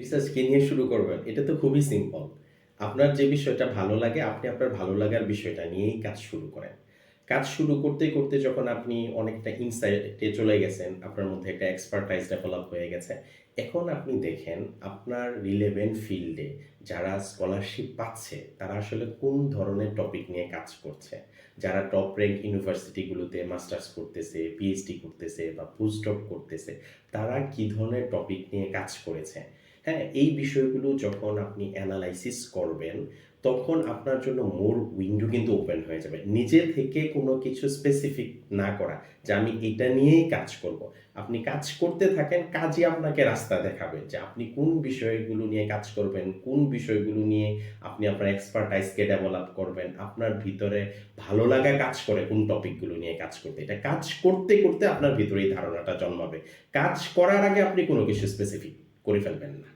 Research কি নিয়ে শুরু করবেন? এটা তো খুবই সিম্পল। আপনার যে বিষয়টা ভালো লাগে, আপনি আপনার ভালো লাগার বিষয়টা নিয়েই কাজ শুরু করেন। কাজ শুরু করতে, করতে যখন আপনি অনেকটা ইনসাইট চলে গেছেন, আপনার মধ্যে একটা এক্সপার্টাইজ ডেভেলপ হয়ে গেছে। এখন আপনি দেখেন আপনার রিলেভেন্ট ফিল্ডে যারা স্কলারশিপ পাচ্ছে, তারা আসলে কোন ধরনের টপিক নিয়ে কাজ করছে। যারা টপ র‍্যাংক ইউনিভার্সিটিগুলোতে মাস্টার্স করতেছে, পিএইচডি করতেছে বা পোস্ট-ডক করতেছে, তারা কি ধরনের টপিক নিয়ে কাজ করেছে। হ্যাঁ? এই বিষয়গুলো যখন আপনি অ্যানালাইসিস করবেন, তখন আপনার জন্য মোর উইন্ডো কিন্তু ওপেন হয়ে যাবে। নিজে থেকে কোনো কিছু স্পেসিফিক না করা যে আমি এটা নিয়েই কাজ করব। আপনি কাজ করতে থাকেন, কাজই আপনাকে রাস্তা দেখাবে যে আপনি কোন বিষয়গুলো নিয়ে কাজ করবেন, কোন বিষয়গুলো নিয়ে আপনি আপনার এক্সপার্টাইজকে ডেভেলপ করবেন। আপনার ভিতরে ভালো লাগা কাজ করে কোন টপিকগুলো নিয়ে কাজ করতে। এটা কাজ করতে, করতে আপনার ভিতরে এই ধারণাটা জন্মাবে। কাজ করার আগে আপনি কোনো কিছু স্পেসিফিক করে ফেলবেন না।